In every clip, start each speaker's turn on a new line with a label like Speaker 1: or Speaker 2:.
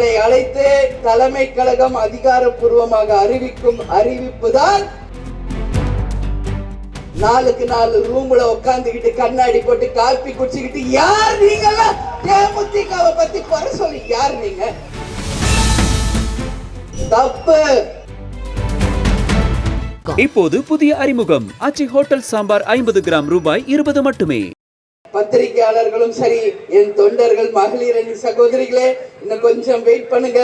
Speaker 1: உங்களை அழைத்து தலைமை கழகம் அதிகாரப்பூர்வமாக அறிவிக்கும் அறிவிப்பு தான் நாளுக்கு நாலு ரூம்ல உட்காந்துக்கிட்டு கண்ணாடி போட்டு காப்பி குடிச்சுக்கிட்டு யார் நீங்க தேமுதிகவை பத்தி குறை சொல்லி யார் நீங்க? தப்பு.
Speaker 2: இப்போது புதிய அறிமுகம். அச்சி ஹோட்டல் சாம்பார் ஐம்பது கிராம் ரூபாய் இருபது மட்டுமே.
Speaker 1: பத்திரிகையாளர்களும் சரி என் தொண்டர்கள் மகளிர் அணி சகோதரிகளே இன்னும் கொஞ்சம் வெயிட் பண்ணுங்க.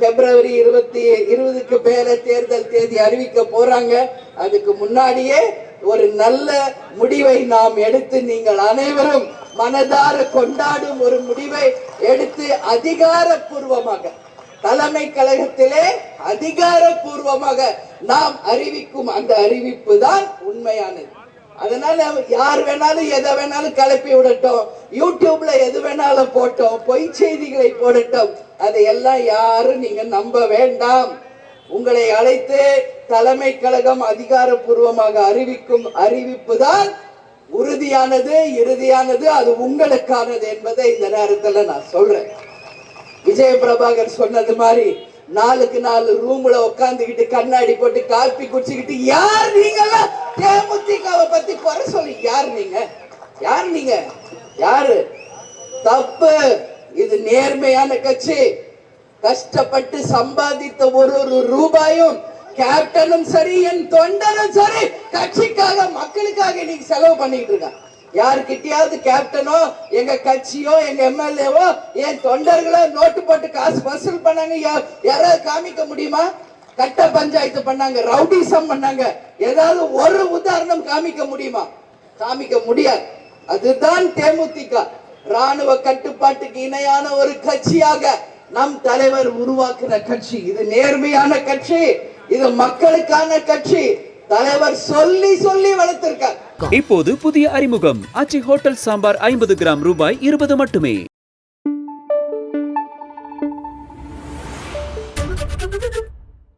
Speaker 1: பிப்ரவரி இருபத்தி இருபதுக்கு மேல தேர்தல் தேதி அறிவிக்க போறாங்க. அதுக்கு முன்னாடியே ஒரு நல்ல முடிவை நாம் எடுத்து நீங்கள் அனைவரும் மனதார கொண்டாடும் ஒரு முடிவை எடுத்து அதிகாரப்பூர்வமாக தலைமை கழகத்திலே அதிகாரப்பூர்வமாக நாம் அறிவிக்கும் அந்த அறிவிப்பு தான் உண்மையானது. அதனால யார் வேணாலும் எதை வேணாலும் கிளப்பி விடட்டும். யூடியூப்ல எது வேணாலும் போட்டோம். பொய் செய்திகளை போடட்டும். அதையெல்லாம் யாரும் நீங்க நம்ப வேண்டாம். உங்களை அழைத்து தலைமை கழகம் அதிகாரப்பூர்வமாக அறிவிக்கும் அறிவிப்பு தான் உறுதியானது இறுதியானது அது உங்களுக்கானது என்பதை இந்த நேரத்தில் நான் சொல்றேன். விஜய பிரபாகர் சொன்னது மாதிரி நாளுக்கு நாலு ரூம்ல உட்காந்துக்கிட்டு கண்ணாடி போட்டு காப்பி குடிச்சுக்கிட்டு யார் நீங்க தேமுதிகவை பத்தி குறை சொல்லி யார் நீங்க? யார் நீங்க? யாரு? தப்பு. இது நேர்மையான கட்சி. கஷ்டப்பட்டு சம்பாதித்த ஒரு ஒரு ரூபாயும் கேப்டனும் சரி என் தொண்டனும் சரி கட்சிக்காக மக்களுக்காக இன்னைக்கு செலவு பண்ணிட்டு இருக்கான் யாருக்கிட்டயாவது கேப்டனோ எங்க கட்சியோ எங்க எம்எல்ஏவோ என் தொண்டர்களோ நோட்டு போட்டு காசு வசூல் பண்ணாங்க. யா- யாராவது காமிக்க முடியுமா? கட்ட பஞ்சாயத்து பண்ணாங்க ரவுடிசம் பண்ணாங்க. ஏதாவது ஒரு உதாரணம் காமிக்க முடியுமா? காமிக்க முடியாது. அதுதான் தேமுதிக. ராணுவ கட்டுப்பாட்டுக்கு இணையான ஒரு கட்சியாக நம் தலைவர் உருவாக்குன கட்சி. இது நேர்மையான கட்சி. இது மக்களுக்கான கட்சி. தலைவர் சொல்லி சொல்லி வளர்த்திருக்கார்.
Speaker 2: இப்போது புதிய அறிமுகம். ஆச்சி ஹோட்டல் சாம்பார் ஐம்பது கிராம் ரூபாய் இருபது மட்டுமே.